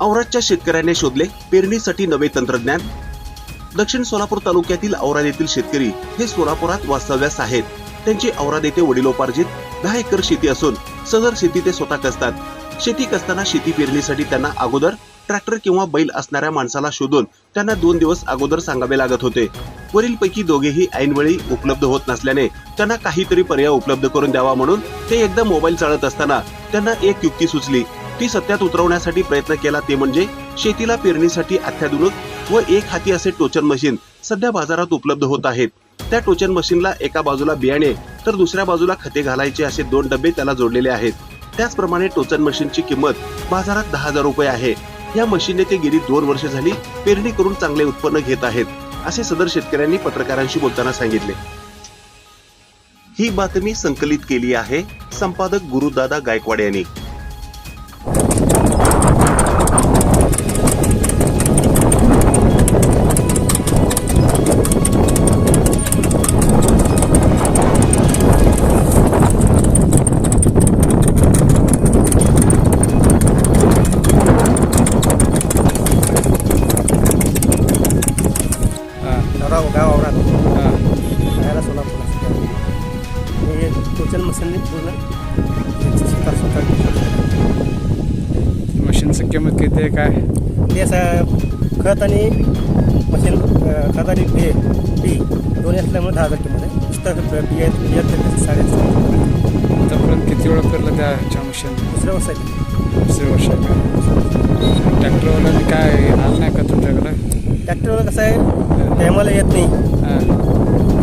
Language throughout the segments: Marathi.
आजच्या शेतकऱ्याने शोधले पेरणीसाठी नवे तंत्रज्ञान. दक्षिण सोलापूर तालुक्यातील औराद येथील शेतकरी हे सोलापुरात वास्तव्यास आहेत. त्यांची औराद येथे वडिलोपार्जित दहा एकर शेती असून सदर शेती ते स्वतः कसतात. शेती कसताना शेती पेरणीसाठी त्यांना अगोदर ट्रॅक्टर किंवा बैल असणाऱ्या माणसाला शोधून त्यांना दोन दिवस अगोदर सांगावे लागत होते. वरीलपैकी दोघेही ऐनवेळी उपलब्ध होत नसल्याने त्यांना काहीतरी पर्याय उपलब्ध करून द्यावा म्हणून ते एकदा मोबाईल चालत असताना त्यांना एक युक्ती सुचली. ती सत्यात उतरवण्यासाठी प्रयत्न केला ते म्हणजे शेतीला पेरणीसाठी अत्याधुनिक व एक हाती असे टोचन मशीन सध्या बाजारात उपलब्ध होत आहेत. त्या टोचन मशीनला एका बाजूला बियाणे तर दुसऱ्या बाजूला खते घालायचे असे दोन डबे त्याला जोडलेले आहेत. त्याचप्रमाणे टोचन मशीनची किंमत बाजारात दहा हजार रुपये आहे. या मशीनने ते गेली दोन वर्ष झाली पेरणी करून चांगले उत्पन्न घेत आहेत असे सदर शेतकऱ्यांनी पत्रकारांशी बोलताना सांगितले. ही बातमी संकलित केली आहे संपादक गुरुदादा गायकवाड यांनी. टोचन मशीनने पूर्ण यांची स्वतः स्वतः मशीनचं किंमत किती आहे काय? ते असं खत आणि मशीन खत आणि बी बी दोन्ही असल्यामुळे दहा हजार किंमत आहे बिया साडे आतापर्यंत किती वेळा फिरलं त्या ह्याच्या मशीन दुसऱ्या वर्ष आहे दुसऱ्या वर्ष ट्रॅक्टरवाल्याने काय आलं नाही का तुमच्याकडं? ट्रॅक्टरवर कसं आहे टायमाला येत नाही.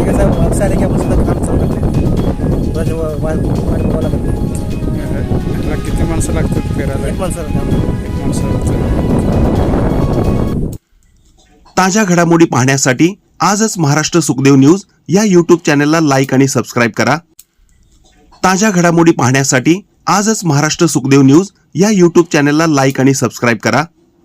कसं आले की आपण सुद्धा माणसं लागतात फिरायला. एक माणसं ताज्या घडामोडी पाहण्यासाठी आजच महाराष्ट्र सुखदेव न्यूज या युट्यूब चॅनलला लाईक आणि सबस्क्राईब करा. ताज्या घडामोडी पाहण्यासाठी आजच महाराष्ट्र सुखदेव न्यूज या युट्यूब चॅनलला लाईक आणि सबस्क्राईब करा.